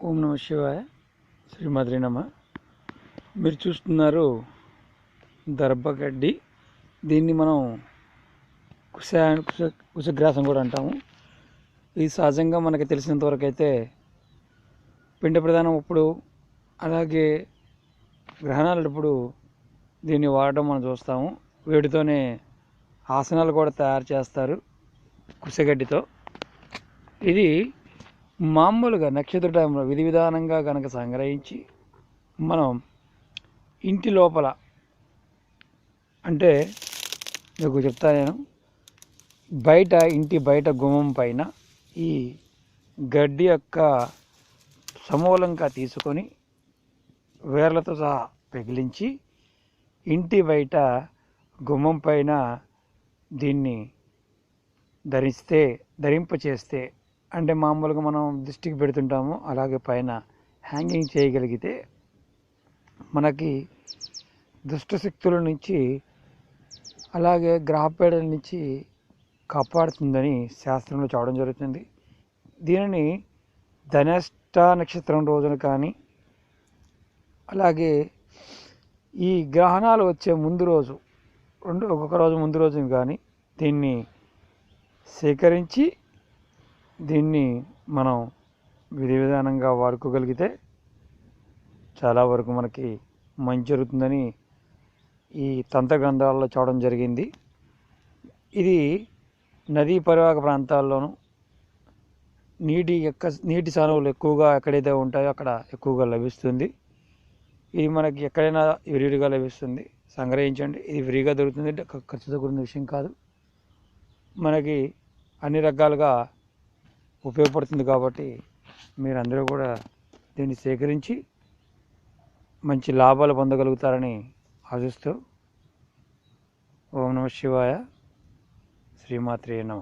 ఓం నమ శివాయ. శ్రీమాద్రి నమ. మీరు చూస్తున్నారు దర్భగడ్డి. దీన్ని మనం కుశ కుశ కుశగ్రాసం కూడా అంటాము. ఇది సహజంగా మనకి తెలిసినంతవరకు అయితే పిండ ప్రధానం ఇప్పుడు అలాగే గ్రహణాలప్పుడు దీన్ని వాడడం మనం చూస్తాము. వీటితోనే ఆసనాలు కూడా తయారు చేస్తారు కుశగడ్డితో. ఇది మామూలుగా నక్షత్ర టైంలో విధి విధానంగా కనుక సంగ్రహించి మనం ఇంటి లోపల అంటే మీకు చెప్తా నేను బయట ఇంటి బయట గుమ్మం పైన ఈ గడ్డి యొక్క సమూలంగా తీసుకొని వేర్లతో సహా పెగిలించి ఇంటి బయట గుమ్మం పైన దీన్ని ధరిస్తే ధరింపచేస్తే అంటే మామూలుగా మనం దృష్టికి పెడుతుంటాము అలాగే పైన హ్యాంగింగ్ చేయగలిగితే మనకి దుష్ట శక్తుల నుంచి అలాగే గ్రహపేడల నుంచి కాపాడుతుందని శాస్త్రంలో చూడడం జరుగుతుంది. దీనిని ధనష్ట నక్షత్రం రోజున కానీ అలాగే ఈ గ్రహణాలు వచ్చే ముందు రోజు రెండు ఒక్కొక్క రోజు ముందు రోజు కానీ దీన్ని సేకరించి దీన్ని మనం విధి విధానంగా వాడుకోగలిగితే చాలా వరకు మనకి మంచి జరుగుతుందని ఈ తంత్ర గ్రంథాలలో చూడడం జరిగింది. ఇది నదీ పరివాహక ప్రాంతాల్లోనూ నీటి యొక్క నీటి సానువులు ఎక్కువగా ఎక్కడైతే ఉంటాయో అక్కడ ఎక్కువగా లభిస్తుంది. ఇది మనకి ఎక్కడైనా విరివిగా లభిస్తుంది. సంగ్రహించండి. ఇది ఫ్రీగా దొరుకుతుంది. ఖర్చుతో కూడిన విషయం కాదు. మనకి అన్ని రకాలుగా ఉపయోగపడుతుంది కాబట్టి మీరందరూ కూడా దీన్ని సేకరించి మంచి లాభాలు పొందగలుగుతారని ఆశిస్తూ ఓం నమ శివాయ శ్రీమాత్రే నమ.